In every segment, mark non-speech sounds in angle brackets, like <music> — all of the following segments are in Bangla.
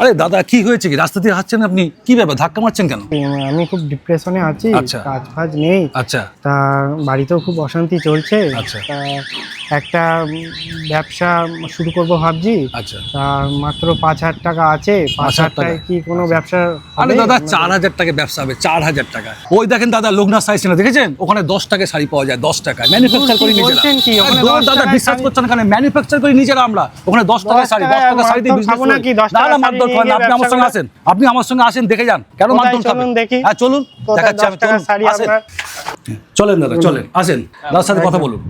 আরে দাদা কি হয়েছে কি? রাস্তা দিয়ে হাঁটছেন আপনি? কি ব্যাপার? ধাক্কা মারছেন কেন? আমি খুব ডিপ্রেশনে আছি আচ্ছা। কাজ ফাজ নেই। আচ্ছা। তা বাড়িতেও খুব অশান্তি চলছে। আচ্ছা। একটা ব্যবসা শুরু করব ভাবছি। আচ্ছা। মাত্র পাঁচ হাজার টাকা আছে। পাঁচ হাজার টাকায় কি কোনো ব্যবসা আরে দাদা চার হাজার টাকা ব্যবসা হবে চার হাজার টাকা। ওই দেখেন দাদা লোকনাথ সাইজ না দেখেছেন? ওখানে দশ টাকায় শাড়ি পাওয়া যায় দশ টাকায় ম্যানুফ্যাকচার করি নিজেরা বলছেন কি? ওখানে আরে দূর 10 দাদা বিশ্বাস করছেন না কেন? ম্যানুফ্যাকচার করি নিজেরা আমরা। ওখানে দশ টাকায় শাড়ি দশ টাকা শাড়ি দিয়ে বিজনেস নাকি? দশ না টাকায় না শাড়ি মারধর নিয়ে খাবেন আপনি আমার সঙ্গে আসেন। আপনি আমার সঙ্গে আসেন দেখে যান। কেন মারধর খাবেন চলুন দেখি? হ্যাঁ চলুন। দেখাচ্ছি আমি চলুন? চলেন দাদা চলেন। আসেন। দাদার সাথে কথা বলুন।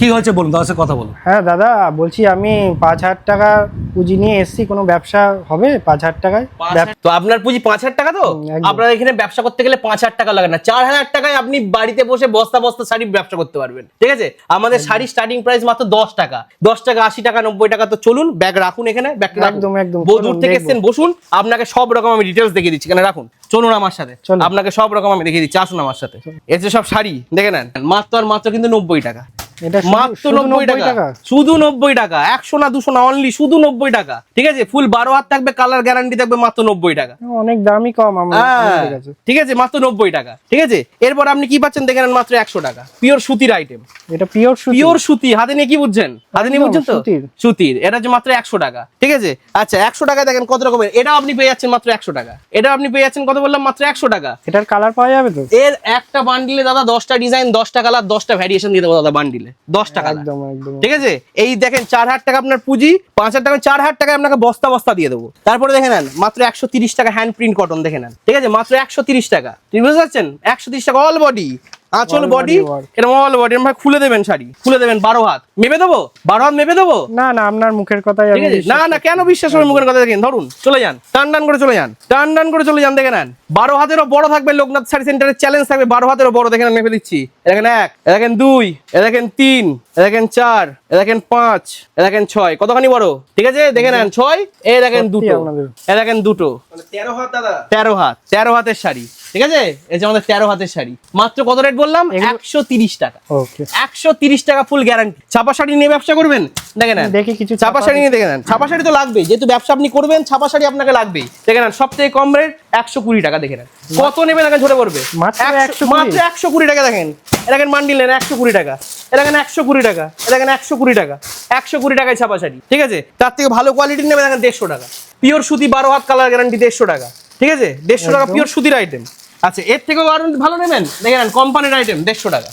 কি হয়েছে বলুন দাদার সাথে কথা বলুন। হ্যাঁ দাদা বলছি আমি পাঁচ হাজার টাকা পুঁজি নিয়ে এসেছি কোনো ব্যবসা হবে পাঁচ হাজার টাকায়? তো আপনার পুঁজি পাঁচ হাজার টাকা তো? আপনার এখানে ব্যবসা করতে গেলে পাঁচ হাজার টাকা লাগে না। চার হাজার টাকায় আপনি বাড়িতে বসে বস্তা বস্তা শাড়ি ব্যবসা করতে পারবেন। ঠিক আছে? আমাদের শাড়ি স্টার্টিং প্রাইস মাত্র দশ টাকা। দশ টাকা আশি টাকা নব্বই টাকা তো চলুন ব্যাগ রাখুন এখানে ব্যাগটা একদম, একদম। দূর থেকে। এসছেন বসুন। আপনাকে সব রকম আমি ডিটেলস দেখিয়ে দিচ্ছি। এখানে রাখুন। চলুন আমার সাথে। চলুন। আপনাকে সব রকম আমি দেখিয়ে দিচ্ছি। আসুন আমার সাথে। এর যে সব শাড়ি। দেখে নেন। মাত্র আর মাত্র কিন্তু নব্বই টাকা। মাত্র শুধু নব্বই টাকা। শুধু নব্বই টাকা। একশো না দুশো না অনলি শুধু নব্বই টাকা। ঠিক আছে? ফুল বারো হাত থাকবে কালার গ্যারান্টি থাকবে মাত্র নব্বই টাকা। অনেক দামই কম আমার হ্যাঁ, আমাদের কাছে ঠিক আছে? মাত্র নব্বই টাকা। ঠিক আছে? এরপর আপনি কি পাচ্ছেন? দেখে নেন মাত্র একশো টাকা। পিওর সুতির আইটেম এটা পিওর পিওর সুতি। হাতে নিয়ে কি বুঝছেন? হাতে নিয়ে বুঝছেন তো? সুতির। সুতির। এটা হচ্ছে মাত্র একশো টাকা। ঠিক আছে? আচ্ছা একশো টাকা দেখেন কত রকমের। এটাও আপনি পেয়ে যাচ্ছেন মাত্র একশো টাকা। এটাও আপনি পেয়ে যাচ্ছেন কত বললাম? মাত্র একশো টাকা। এটার কালার পাওয়া যাবে তো? এর একটা বান্ডিলে দাদা দশটা ডিজাইন দশটা কালার দশটা ভ্যারিয়েশন দিয়ে দেবো দাদা বান্ডিলে দশটা দশ একদম একদম ঠিক আছে? এই দেখেন চার হাজার টাকা আপনার পুঁজি পাঁচ হাজার টাকা চার হাজার টাকায় আপনাকে বস্তা বস্তা দিয়ে দেবো। তারপরে দেখে নেন মাত্র একশো তিরিশ টাকা হ্যান্ড প্রিন্ট কটন দেখে নেন। ঠিক আছে? মাত্র একশো তিরিশ টাকা। তুমি বুঝতে পারছেন? একশো তিরিশ টাকা অল বডি আঁচল বডি body এরকম অল বডি এরকম খুলে দেবেন শাড়ি খুলে দেবেন বারো হাত। মেপে দেবো? বারো হাত মেপে দেবো? না না আপনার মুখের কথাই ঠিক আছে? না না কেন বিশ্বাস করে মুখের কথা দেখেন ধরুন চলে যান টান টান করে চলে যান টান টান করে চলে যান দেখে নেন। বারো হাতেরও বড় থাকবে লোকনাথ শাড়ি সেন্টারের চ্যালেঞ্জ থাকবে বারো হাতেরও বড় দেখে নেন মেপে দিচ্ছি। দেখেন এক এ দেখেন দুই এ দেখেন তিন এ দেখেন চার এ দেখেন পাঁচ এ দেখেন ছয়। কতখানি বড়? ঠিক আছে? দেখে নেন ছয় এ দেখেন দুটো এ দেখেন দুটো। তেরো হাত দাদা। তেরো হাত তেরো হাতের শাড়ি। ঠিক আছে? এই যে আমাদের তেরো হাতের শাড়ি। মাত্র কত রেট বললাম? একশো তিরিশ টাকা। একশো তিরিশ টাকা ফুল গ্যারান্টি ছাপা শাড়ি নিয়ে ব্যবসা করবেন? দেখে নেন। দেখে কিছু ছাপা শাড়ি নিয়ে দেখে নেন। ছাপা শাড়ি তো লাগবেই। যেহেতু ব্যবসা আপনি করবেন ছাপা শাড়ি আপনাকে লাগবেই। দেখে নেন সব থেকে কম রেট একশো কুড়ি টাকা দেখে নেন। কত নেবেন আগে ঝরে পড়বে মাত্র একশো- কুড়ি। টাকা দেখেন। এ দেখেন মান্ডিল নেন একশো কুড়ি টাকা। এ দেখেন একশো কুড়ি টাকা। এ দেখেন একশো কুড়ি টাকা। একশো কুড়ি টাকায় ছাপা শাড়ি। ঠিক আছে? তার থেকে ভালো কোয়ালিটি নেবেন দেখেন দেড়শো টাকা। পিওর সুতি বারো হাত কালার গ্যারান্টি দেড়শো টাকা। ঠিক আছে? দেড়শো টাকা পিওর সুতির আইটেম আচ্ছা এর থেকেও আরও ভালো নেবেন? দেখে নেন কোম্পানির আইটেম দেড়শো টাকা।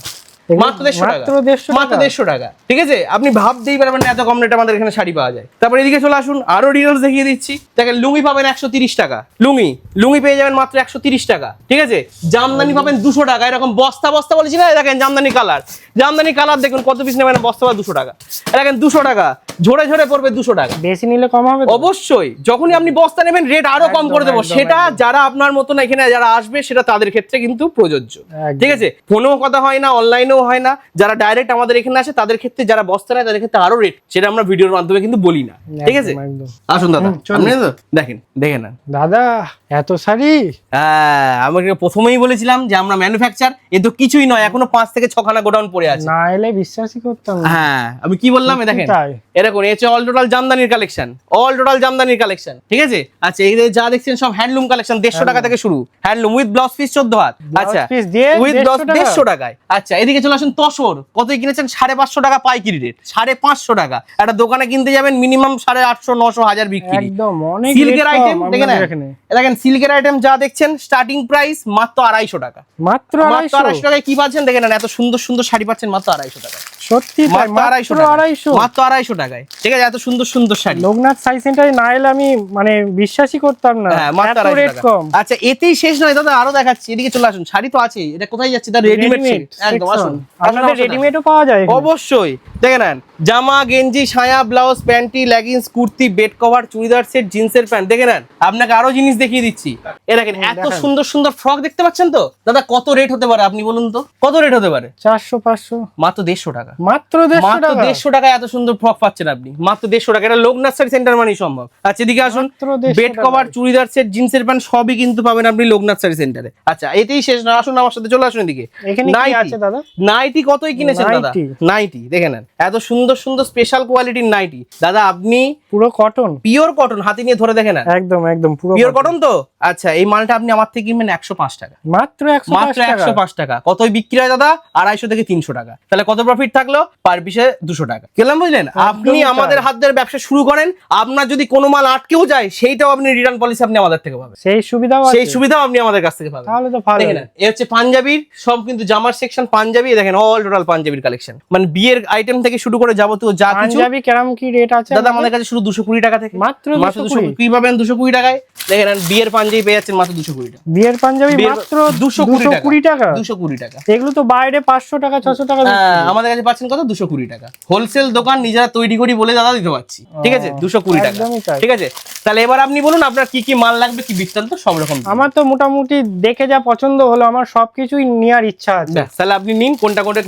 মাত্র দেড়শো টাকা। মাত্র 150 মাত্র টাকা? দেড়শো টাকা। ঠিক আছে? আপনি ভাবতেই পারবেন না এত কম রেটে আমাদের এখানে শাড়ি পাওয়া যায়। তারপর এদিকে চলে আসুন আরও ডিটেলস দেখিয়ে দিচ্ছি। দেখেন লুঙ্গি পাবেন একশো তিরিশ টাকা। লুঙ্গি লুঙ্গি পেয়ে যাবেন মাত্র একশো তিরিশ টাকা। ঠিক আছে? জামদানি পাবেন দুশো টাকা। এরকম বস্তা বস্তা বলেছি না? দেখেন জামদানি কালার জামদানি কালার দেখুন কত পিস নেবেন? বস্তা বা দুশো টাকা। দেখেন দুশো টাকা। ঝরে ঝরে পড়বে দুশো টাকা। বেশি নিলে কম হবে অবশ্যই। যখনই আপনি বস্তা নেবেন রেট আরও কম করে দেবো। সেটা যারা আপনার মতন এখানে যারা আসবে সেটা তাদের ক্ষেত্রে কিন্তু প্রযোজ্য। ঠিক আছে? ফোনেও কথা হয় না অনলাইনেও হয় না। যারা ডাইরেক্ট আমাদের এখানে আসে তাদের ক্ষেত্রে যারা বস্তা নেয় তাদের ক্ষেত্রে আরও রেট সেটা আমরা ভিডিওর মাধ্যমে কিন্তু বলি না। ঠিক আছে। আসুন দাদা। দেখেন দেখে নেন। দাদা এত শাড়ি? হ্যাঁ আমাকে প্রথমেই বলেছিলাম যে আমরা ম্যানুফ্যাকচার এ তো কিছুই নয়। এখনও পাঁচ থেকে ছখানা গোডাউন পড়ে আছে। না এলে বিশ্বাসই করতাম না। হ্যাঁ আমি কি বললাম? দেখেন হচ্ছে অল টোটাল জামদানির কালেকশন অল টোটাল জামদানির কালেকশন ঠিক আছে? আচ্ছা এই যা দেখছেন সব হ্যান্ডলুম কালেকশন দেড়শো টাকা থেকে শুরু। হ্যান্ডলুম উইথ ব্লাউজ পিস চোদ্দ হাত। আচ্ছা উইথ ব্লাউজ টাকা? দেড়শো টাকায়। আচ্ছা এদিকে চলে আসুন তসর। কত কিনেছেন? সাড়ে পাঁচশো টাকা পাইকারি রেট সাড়ে পাঁচশো টাকা। একটা দোকানে কিনতে যাবেন মিনিমাম সাড়ে আটশো নশো হাজার বিক্রি। একদম অনেক সিল্কের আইটেম দেখেন দেখেন সিল্কের আইটেম যা দেখছেন স্টার্টিং প্রাইস মাত্র আড়াইশো টাকা। মাত্র মাত্র আড়াইশো। আড়াইশো টাকায় কি পাচ্ছেন? দেখে নেন এত সুন্দর সুন্দর শাড়ি পাচ্ছেন মাত্র আড়াইশো টাকায় সত্যি মাত্র আড়াইশো মাত্র আড়াইশো টাকায়। ঠিক আছে এত সুন্দর সুন্দর শাড়ি। লোকনাথ সাই সেন্টারে না এলে আমি মানে বিশ্বাসই করতাম না। হ্যাঁ মাত্র রেট কম। আচ্ছা এতেই শেষ নয় দাদা আরও দেখাচ্ছি। এদিকে চলে আসুন শাড়ি তো আছে এটা কোথায় যাচ্ছে? তার রেডিমেড একদম আসুন। আপনাদের রেডিমেডও পাওয়া যায় অবশ্যই। দেখে নেন জামা গেঞ্জি সায়া blouse panty leggings kurti bed cover churidar set জিন্সের প্যান্ট দেখে নেন আপনাকে আরও জিনিস দেখিয়ে দিচ্ছি। এ দেখেন এত সুন্দর সুন্দর ফ্রক দেখতে পাচ্ছেন তো? দাদা কত রেট হতে পারে আপনি বলুন তো? কত রেট হতে পারে? চারশো পাঁচশো। মাত্র দেড়শো টাকা। মাত্র দেড়শো মাত্র টাকা। দেড়শো টাকায় এত সুন্দর ফ্রক পাচ্ছেন আপনি। মাত্র দেড়শো টাকা। এটা লোক নার্সারি সেন্টার মানেই সম্ভব। আচ্ছা এদিকে আসুন। বেড কভার চুড়িদার সেট জিন্সের প্যান্ট সবই কিন্তু পাবেন আপনি লোক নার্সারি সেন্টারে আচ্ছা এতেই শেষ না। আসুন আমার সাথে চলে আসুন এদিকে। নাইটি। দাদা? কতই কিনেছেন দাদা? নাইটি। দেখে নেন। এত সুন্দর সুন্দর স্পেশাল কোয়ালিটির নাইটি দাদা আপনি পুরো কটন পিওর কটন হাতে নিয়ে ধরে দেখে নেন। একদম একদম পুরো পিওর কটন তো? আচ্ছা এই মালটা আপনি আমার থেকে কিনবেন একশো পাঁচ টাকা। মাত্র একশো মাত্র একশো পাঁচ টাকা। কতই বিক্রি হয় দাদা? আড়াইশো থেকে তিনশো টাকা। তাহলে কত প্রফিট থাকল পার পিসে দুশো টাকা। কেলাম বুঝলেন? আপনি আমাদের হাত ধরে ব্যবসা শুরু করেন আপনার যদি কোনো মাল আটকেও যায় সেইটাও আপনি রিটার্ন পলিসি আপনি আমাদের থেকে পাবেন। সেই সুবিধাও সেই সুবিধাও আপনি আমাদের কাছ থেকে পাবেন। তাহলে তো ভালো এ হচ্ছে পাঞ্জাবির সব কিন্তু জামার সেকশন পাঞ্জাবি দেখেন অল টোটাল পাঞ্জাবির কালেকশন মানে বিয়ের আইটেম থেকে শুরু করে যাবতীয় যা কিছু পাঞ্জাবি কেরাম কি রেট আছে দাদা আমাদের? কাছে শুধু দুশো কুড়ি টাকা থেকে। মাত্র মাত্র দুশো 220 কুড়ি পাবেন দুশো কুড়ি টাকায়। দেখেন বিয়ের পাঞ্জাবি পেয়ে যাচ্ছেন মাত্র দুশো কুড়ি টাকা। বিয়ের পাঞ্জাবি মাত্র দুশো দুশো কুড়ি কুড়ি টাকা? দুশো কুড়ি টাকা। এগুলো তো বাইরে পাঁচশো টাকা ছশো টাকা হ্যাঁ, আমাদের কাছে পাচ্ছেন কত? দুশো কুড়ি টাকা। হোলসেল দোকান নিজেরা তৈরি করি বলে দাদা দিতে পারছি। ঠিক আছে? দুশো কুড়ি টাকা। ঠিক আছে? তাহলে এবার আপনি বলুন আপনার কি কি মাল লাগবে কি বৃত্তান্ত সব রকম আমার তো মোটামুটি দেখে যা পছন্দ হলো আমার সবকিছুই নেওয়ার ইচ্ছা আছে। তাহলে আপনি নিন কোনটা কোনটা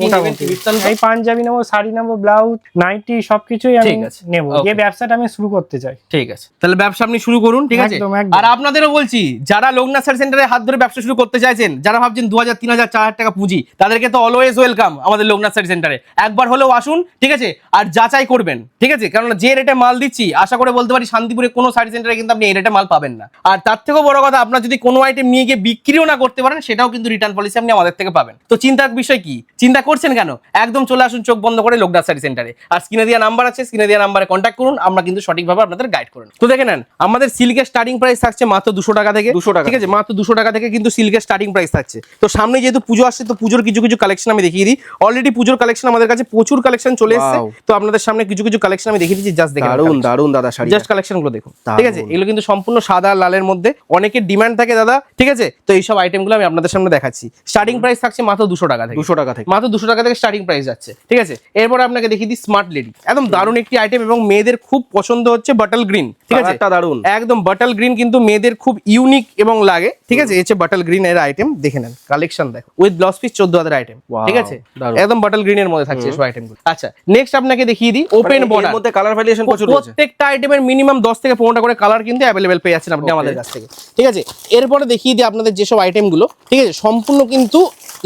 বৃত্তান্ত এই পাঞ্জাবি নেব শাড়ি নেব ব্লাউজ নাইটি সবকিছুই আমি নেব। যে ব্যবসাটা আমি শুরু করতে চাই। ঠিক আছে। তাহলে ব্যবসা আপনি শুরু করুন ঠিক আছে। আর আপনাদেরও বলছি যারা লোকনাথ স্যার সেন্টারে হাত ধরে ব্যবসা শুরু করতে চাইছেন যারা ভাবছেন দু হাজার তিন হাজার চার হাজার টাকা পুঁজি তাদেরকে তো অলওয়েজ ওয়েলকাম আমাদের লোকনাথ স্যার সেন্টারে। একবার হলেও আসুন ঠিক আছে? আর যাচাই করবেন ঠিক আছে? কারণ যে রেটে মাল দিচ্ছি আশা করে বলতে পারি শান্তিপুরে কোনো শাড়ি সেন্টারে কিন্তু আপনি এই রেটে মাল পাবেন না। আর তার থেকেও বড় কথা আপনার যদি কোনো আইটেম নিয়ে গিয়ে বিক্রিও না করতে পারেন সেটাও কিন্তু রিটার্ন পলিসি আপনি আমাদের থেকে পাবেন। তো চিন্তার বিষয় কি? চিন্তা করছেন কেন? একদম চলে আসুন চোখ বন্ধ করে লোকনাথ শাড়ি সেন্টারে আর স্ক্রিনে দেওয়া নাম্বার আছে স্ক্রিনে দেওয়া নাম্বারে কন্ট্যাক্ট করুন আমরা কিন্তু সঠিকভাবে আপনাদের গাইড করুন তো দেখে নেন আমাদের সিল্কের স্টার্টিং প্রাইস থাকছে মাত্র দুশো টাকা থেকে দুশো টাকা। ঠিক আছে? মাত্র দুশো টাকা থেকে কিন্তু সিল্কের স্টার্টিং প্রাইস থাকছে। তো সামনে যেহেতু পুজো আসছে তো পুজোর কিছু কিছু কালেকশন আমি দেখিয়ে দিই। অলরেডি পুজোর কালেকশন আমাদের কাছে প্রচুর কালেকশন চলে এসেছে। তো আপনাদের সামনে কিছু কিছু কালেকশন আমি দেখিয়ে দিচ্ছি জাস্ট দেখে দারুণ দারুণ দাদা শাড়ি জাস্ট কালেকশনগুলো দেখুন। ঠিক আছে? এগুলো কিন্তু সম্পূর্ণ সাদা লালের মধ্যে। অনেকের ডিমান্ড থাকে দাদা। ঠিক আছে? তো এইসব আইটেমগুলো আমি আপনাদের সামনে দেখাচ্ছি। স্টার্টিং প্রাইস থাকছে মাত্র দুশো টাকা থেকে। দুশো টাকা থেকে। মাত্র দুশো টাকা থেকে স্টার্টিং প্রাইস যাচ্ছে। ঠিক আছে? এরপর আপনাকে দেখিয়ে দিই স্মার্ট লেডি একদম দারুণ একটি আইটেম এবং মেয়েদের খুব পছন্দ হচ্ছে বাটল গ্রিন ঠিক আছে? কালারটা দারুণ। একদম বাটল গ্রিন কিন্তু মেয়েদের খুব ইউনিক এবং লাগে। ঠিক আছে? এই হচ্ছে বাটল গ্রিন এর আইটেম দেখে নেন। কালেকশন দেখো। উইথ ব্লাউজ পিস চোদ্দ হাজার আইটেম ঠিক আছে? একদম বাটল গ্রিন এর মধ্যে থাকছে এসব আইটেম আচ্ছা নেক্সট আপনাকে দেখিয়ে দিই ওপেন মানে বর্ডার মধ্যে কালার ভ্যারিয়েশন প্রচুর রয়েছে। প্রত্যেকটা আইটেমের মিনিমাম দশ থেকে পনেরোটা করে কালার কিন্তু অ্যাভেলেবেল পেয়ে যাচ্ছেন আপনি আমাদের কাছ থেকে। ঠিক আছে? এরপরে দেখিয়ে দিই আপনাদের যেসব আইটেমগুলো ঠিক আছে? সম্পূর্ণ কিন্তু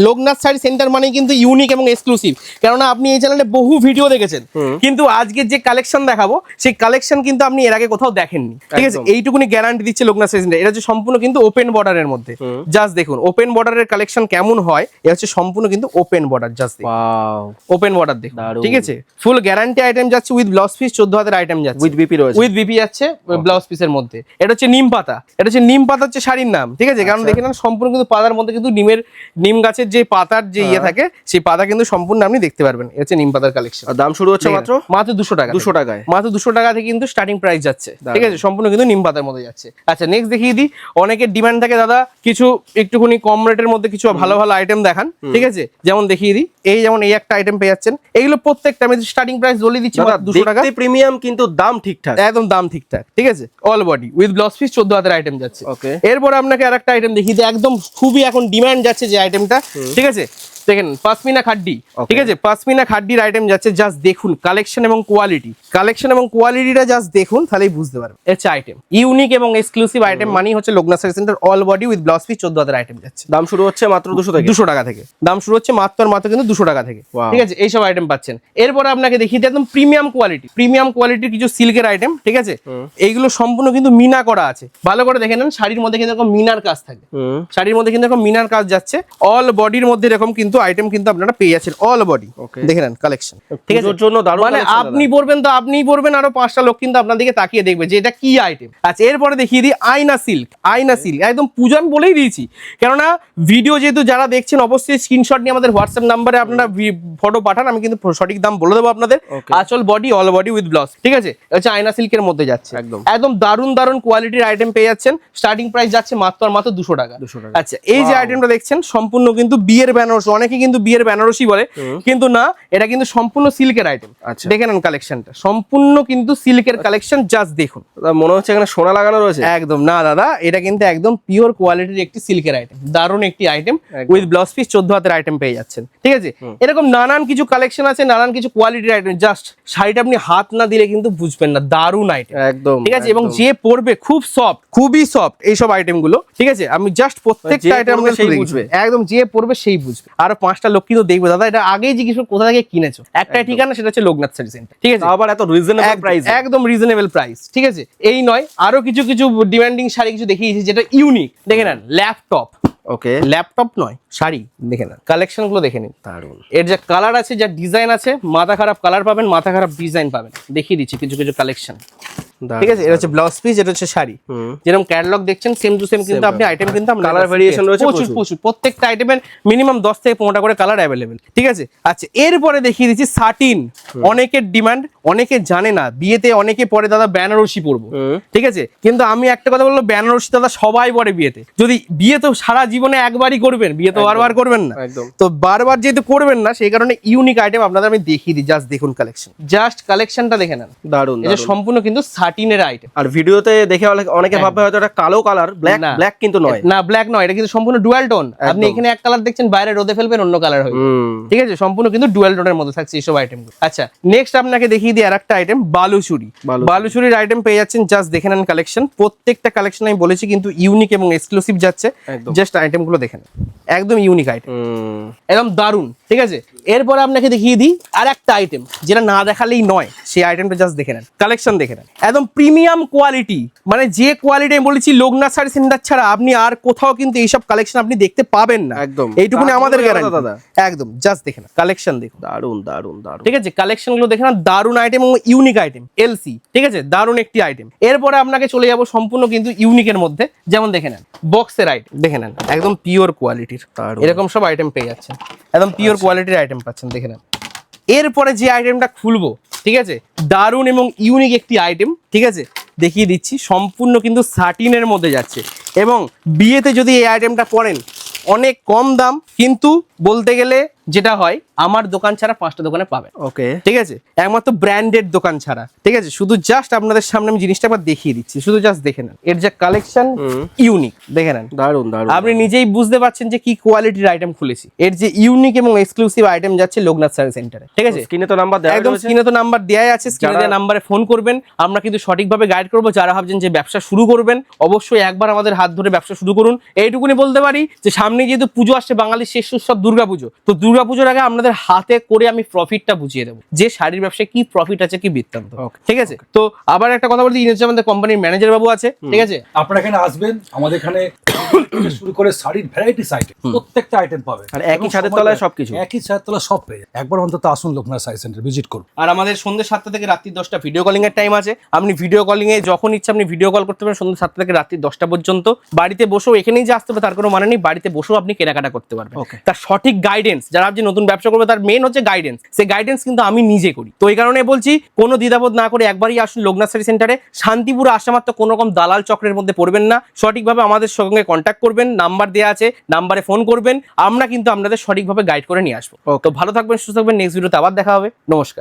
লোকনাথ শাড়ি সেন্টার মানে কিন্তু ইউনিক এবং এক্সক্লুসিভ কেননা আপনি এই চ্যানেলে বহু ভিডিও দেখেছেন। কিন্তু আজকে যে কালেকশন দেখাবো সেই কালেকশন কিন্তু আপনি এর আগে কোথাও দেখেননি। ঠিক আছে? এইটুকুনি গ্যারান্টি দিচ্ছে লোকনাথ শাড়ি সেন্টার এটা হচ্ছে সম্পূর্ণ কিন্তু ওপেন বর্ডারের মধ্যে। জাস্ট দেখুন ওপেন বর্ডারের কালেকশন কেমন হয় এটা হচ্ছে সম্পূর্ণ কিন্তু open border just open border দেখুন। ঠিক আছে? ফুল গ্যারান্টি আইটেম যাচ্ছে উইথ ব্লাউজ পিস চোদ্দ হাজার আইটেম যাচ্ছে। উইথ বিপি রয়েছে। উইথ বিপি যাচ্ছে ব্লাউজ পিসের মধ্যে। এটা হচ্ছে নিম পাতা। এটা হচ্ছে নিম পাতা হচ্ছে শাড়ির নাম। ঠিক আছে? কারণ দেখে নেন সম্পূর্ণ কিন্তু পাতার মধ্যে কিন্তু নিমের নিম গাছের যে পাতার যে ইয়ে থাকে সেই পাতা কিন্তু সম্পূর্ণ আপনি দেখতে পারবেন। এটা হচ্ছে নিম পাতার কালেকশন আর দাম শুরু হচ্ছে মাত্র? মাত্র দুশো টাকা দুশো। টাকায়। মাত্র দুশো টাকা থেকে কিন্তু স্টার্টিং প্রাইস যাচ্ছে। ঠিক আছে? সম্পূর্ণ কিন্তু নিম পাতার মধ্যে যাচ্ছে। আচ্ছা নেক্সট দেখিয়ে দিই। অনেকের ডিমান্ড থাকে দাদা কিছু একটুখানি কম রেটের মধ্যে কিছু ভালো ভালো আইটেম দেখান। ঠিক আছে? যেমন দেখিয়ে দিই। এই যেমন এই একটা আইটেম পেয়ে যাচ্ছেন। এইগুলো প্রত্যেকটা আমি স্টার্টিং প্রাইস বলে দিচ্ছি দুশো টাকা। প্রিমিয়াম কিন্তু দাম ঠিকঠাক। একদম দাম ঠিকঠাক ঠিক আছে? All body with blouse piece চোদ্দ হাজার আইটেম যাচ্ছে। ওকে এরপর আপনাকে আর একটা আইটেম দিই একদম খুবই এখন ডিমান্ড যাচ্ছে যে আইটেমটা ঠিক আছে? দেখেন পাসমিনা খাড্ডি। ঠিক আছে? পাসমিনা খাড্ডির আইটেম যাচ্ছে জাস্ট দেখুন কালেকশন এবং কোয়ালিটি কালেকশন এবং কোয়ালিটিটা জাস্ট দেখুন তাহলেই বুঝতে পারবেন। হচ্ছে আইটেম ইউনিক এবং এক্সক্লুসিভ আইটেম মানেই হচ্ছে Loknath centre all body with blouse piece চোদ্দ হাজার আইটেম যাচ্ছে। দাম শুরু হচ্ছে মাত্র দুশো থেকে। দুশো টাকা থেকে। দাম শুরু হচ্ছে মাত্র মাত্র কিন্তু দুশো টাকা থেকে। ঠিক আছে? এইসব আইটেম পাচ্ছেন। এরপরে আপনাকে দেখিয়ে দিই একদম প্রিমিয়াম কোয়ালিটি প্রিমিয়াম কোয়ালিটির কিছু সিল্কের আইটেম ঠিক আছে? এইগুলো সম্পূর্ণ কিন্তু মিনা করা আছে। ভালো করে দেখে নেন শাড়ির মধ্যে কিন্তু এরকম মিনার কাজ থাকে। শাড়ির মধ্যে কিন্তু এরকম মিনার কাজ যাচ্ছে। অল বডির মধ্যে এরকম কিন্তু আইটেম কিন্তু আপনারা পেয়ে যাচ্ছেন অল বডি দেখে নেন কালেকশন ঠিক আছে? জন্য মানে আপনি পরবেন তো আপনিই পরবেন আরও পাঁচটা লোক কিন্তু আপনার দিকে তাকিয়ে দেখবে যে এটা কি আইটেম আচ্ছা এরপরে দেখিয়ে দিই আয়না সিল্ক আয়না সিল্ক একদম পুজো আমি বলেই দিয়েছি। কেননা ভিডিও যেহেতু যারা দেখছেন অবশ্যই স্ক্রিনশট নিয়ে আমাদের হোয়াটসঅ্যাপ নাম্বারে আপনারা ফটো পাঠান আমি কিন্তু সঠিক দাম বলে দেবো আপনাদের. আচল body all body with blouse ঠিক আছে? হচ্ছে আয়না সিল্কের মধ্যে যাচ্ছে। একদম। একদম দারুণ দারুণ কোয়ালিটির আইটেম পেয়ে যাচ্ছেন। স্টার্টিং প্রাইস যাচ্ছে মাত্র আর মাত্র দুশো টাকা। 200 টাকা। আচ্ছা এই যে. আইটেমটা দেখছেন সম্পূর্ণ কিন্তু বিয়ের ব্যানার্স অনেক কিন্তু বিয়ের বেনারসি বলে কিন্তু না এটা কিন্তু সম্পূর্ণ সিল্কের আইটেম আচ্ছা। দেখে নেন কালেকশনটা সম্পূর্ণ কিন্তু সিল্কের কালেকশন জাস্ট দেখুন। মনে হচ্ছে এখানে সোনা লাগানো রয়েছে? একদম। না দাদা এটা কিন্তু একদম পিওর কোয়ালিটির একটি সিল্কের আইটেম দারুণ একটি আইটেম উইথ ব্লাউজ পিস চোদ্দ হাতের আইটেম পেয়ে যাচ্ছেন। ঠিক আছে? এরকম নানান কিছু কালেকশন আছে নানান কিছু কোয়ালিটির আইটেম জাস্ট শাড়িটা আপনি হাত না দিলে কিন্তু বুঝবেন না দারুণ আইটেম একদম ঠিক আছে? এবং যে পরবে খুব সফট খুবই সফট এইসব আইটেমগুলো ঠিক আছে? আমি জাস্ট প্রত্যেকটা আইটেম বুঝবে। একদম যে পরবে সেই বুঝবে। আর পাঁচটা লোক কিন্তু দেখবে। দাদা এটা আগেই জিজ্ঞেস কোথা থেকে কিনেছো? একটা ঠিকানা সেটা হচ্ছে লোকনাথ শাড়ি সেন্টার ঠিক আছে? আবার এত রিজনেবল প্রাইস একদম রিজনেবল প্রাইস ঠিক আছে? এই নয় আরও কিছু কিছু ডিমান্ডিং শাড়ি কিছু দেখিয়েছি যেটা ইউনিক দেখে নেন ল্যাপটপ ওকে। ল্যাপটপ নয় শাড়ি দেখে নেন কালেকশনগুলো দেখে নিন। দারুণ এর যা কালার আছে যা ডিজাইন আছে মাথা খারাপ কালার পাবেন মাথা খারাপ ডিজাইন পাবেন। দেখিয়ে দিচ্ছি কিছু কিছু কালেকশন ঠিক আছে? এটা হচ্ছে ব্লাউজ পিস এটা হচ্ছে শাড়ি। যেরকম ক্যাটালগ দেখছেন সেম টু সেম কিন্তু আপনি আইটেম কিন্তু Colour কাছে variation রয়েছে প্রচুর প্রচুর। প্রত্যেকটা আইটেমের মিনিমাম দশ থেকে পনেরোটা করে কালার অ্যাভেলেবেল ঠিক আছে? আচ্ছা এরপরে দেখিয়ে দিচ্ছি সাটিন অনেকের ডিমান্ড অনেকে জানে না। বিয়েতে অনেকে পরে দাদা বেনারসি পরবো। ঠিক আছে? কিন্তু আমি একটা কথা বলব বেনারসি দাদা সবাই পরে বিয়েতে। যদি বিয়ে তো সারা জীবনে একবারই করবেন বিয়ে তো বারবার করবেন না। তো বারবার যেহেতু করবেন না সেই কারণে ইউনিক আইটেম আপনাদের আমি দেখিয়ে দিই। জাস্ট দেখুন কালেকশন জাস্ট কালেকশনটা দেখে নেন। দারুণ এটা সম্পূর্ণ কিন্তু সাটিনের আইটেম আর ভিডিওতে দেখে অনেকে- ভাববে হয়তো এটা কালো কালার ব্ল্যাক ব্ল্যাক কিন্তু নয়। না ব্ল্যাক নয় এটা কিন্তু সম্পূর্ণ ডুয়াল টোন আপনি এখানে এক কালার দেখছেন বাইরে রোদে ফেলবেন অন্য কালার হবে। ঠিক আছে? সম্পূর্ণ কিন্তু ডুয়াল টোনের মধ্যে থাকছে এইসব আচ্ছা নেক্সট আপনাকে দেখিয়ে দিই আরেকটা আইটেম বালুচুরি বালুচুরি। বালুচুরির আইটেম পেয়ে যাচ্ছেন জাস্ট দেখে নেন কালেকশন প্রত্যেকটা কালেকশন আমি বলেছি কিন্তু ইউনিক এবং এক্সক্লুসিভ যাচ্ছে। একদম। জাস্টগুলো দেখেন একদম ইউনিক আইটেম একদম দারুণ। ঠিক আছে? এরপরে আপনাকে দেখিয়ে দিই আর একটা আইটেম যেটা না দেখালেই নয় সেই আইটেমটা জাস্ট দেখে নেন। কালেকশন দেখে নেন। একদম প্রিমিয়াম কোয়ালিটি মানে যে কোয়ালিটি আমি বলেছি লোকনাথ শাড়ি সেন্টার ছাড়া আপনি আর কোথাও কিন্তু এইসব কালেকশন আপনি দেখতে পাবেন না। একদম। এইটুকুনি আমাদের গ্যারান্টি দাদা। একদম জাস্ট দেখে নেন। কালেকশন দেখুন। দারুণ দারুণ দারুণ ঠিক আছে? কালেকশনগুলো দেখে না দারুণ আইটেম এবং ইউনিক আইটেম এলসি ঠিক আছে? দারুণ একটি আইটেম এরপরে আপনাকে চলে যাব সম্পূর্ণ কিন্তু ইউনিকের মধ্যে। যেমন দেখে নেন বক্সের আইটেম দেখে নেন একদম পিওর কোয়ালিটির এরকম সব আইটেম পেয়ে যাচ্ছেন। একদম পিওর কোয়ালিটির আইটেম পাচ্ছেন দেখে নেন। এরপরে যে আইটেমটা খুলবো ঠিক আছে? দারুণ এবং ইউনিক একটি আইটেম ঠিক আছে? দেখিয়ে দিচ্ছি সম্পূর্ণ কিন্তু সার্টিনের মধ্যে যাচ্ছে। এবং বিয়েতে যদি এই আইটেমটা পড়েন অনেক কম দাম কিন্তু বলতে গেলে যেটা হয় আমার দোকান ছাড়া পাঁচটা দোকানে পাবেন। ওকে ঠিক আছে? একমাত্র ব্র্যান্ডেড দোকান ছাড়া। ঠিক আছে? শুধু জাস্ট আপনাদের সামনে আমি জিনিসটা আবার দেখিয়ে দিচ্ছি। শুধু জাস্ট দেখে নেন। এর যে কালেকশন ইউনিক দেখে নেন। দারুণ দারুণ আপনি নিজেই বুঝতে পারছেন যে কি কোয়ালিটির আইটেম খুলেছি। এর যে ইউনিক এবং এক্সক্লুসিভ আইটেম যাচ্ছে লোকনাথ সার্ভিস সেন্টারে ঠিক আছে? স্ক্রিনে তো নাম্বার দেওয়া একদম স্ক্রিনে তো নাম্বার দেওয়াই আছে। স্ক্রিনে দেওয়া নাম্বারে ফোন করবেন আমরা কিন্তু সঠিকভাবে গাইড করব। যারা ভাবছেন যে ব্যবসা শুরু করবেন অবশ্যই একবার আমাদের হাত ধরে ব্যবসা শুরু করুন। এইটুকুনি বলতে পারি যে সামনে যেহেতু পুজো আসছে বাঙালির শেষ উৎসব দুর্গাপুজো। তো দুর্গাপুজোর আগে আপনাদের হাতে করে আমি প্রফিটটা বুঝিয়ে দেবো। যে শাড়ির ব্যবসায় কি প্রফিট আছে কি বৃত্তান্ত। ঠিক আছে? তো আবার একটা কথা বলতে ইনি হচ্ছে আমাদের কোম্পানির ম্যানেজার বাবু আছে ঠিক আছে? আপনারা এখানে আসবেন আমাদের এখানে <coughs> শুরু করে শাড়ির ভ্যারাইটিস আইটেম প্রত্যেকটা আইটেম পাবেন। আর একই ছাদের তলায়। সবকিছু। একই ছাদের তলায় সব পেয়ে। একবার অন্তত আসুন লোকনাথ সাই সেন্টার ভিজিট করুন। আর আমাদের সন্ধ্যে সাতটা থেকে রাত্রি দশটা ভিডিও কলিং এর টাইম আছে। আপনি ভিডিও কলিং এ যখন ইচ্ছা আপনি ভিডিও কল করতে পারেন সন্ধ্যে সাতটা থেকে রাত্রি দশটা পর্যন্ত। বাড়িতে বসেও এখানেই যে আসতে হবে তার কোনো মানে নেই। বাড়িতে বসেও আপনি কেনাকাটা করতে পারবেন. তার সঠিক গাইডেন্স যারা আপনি নতুন ব্যবসা করবে তার মেন হচ্ছে গাইডেন্স সেই গাইডেন্স কিন্তু আমি নিজে করি। তো এই কারণে বলছি কোনো দ্বিধাবোধ না করে একবারই আসুন লোকনাথ সেন্টারে শান্তিপুরে আসা মাত্র কোনো রকম দালাল চক্রের মধ্যে পড়বেন না। সঠিকভাবে আমাদের সঙ্গে কন্ট্যাক্ট করবেন নাম্বার দেওয়া আছে নাম্বারে ফোন করবেন। আমরা কিন্তু আপনাদের সঠিকভাবে গাইড করে নিয়ে আসব. তো ভালো থাকবেন সুস্থ থাকবেন নেক্সট ভিডিওতে আবার দেখা হবে। নমস্কার।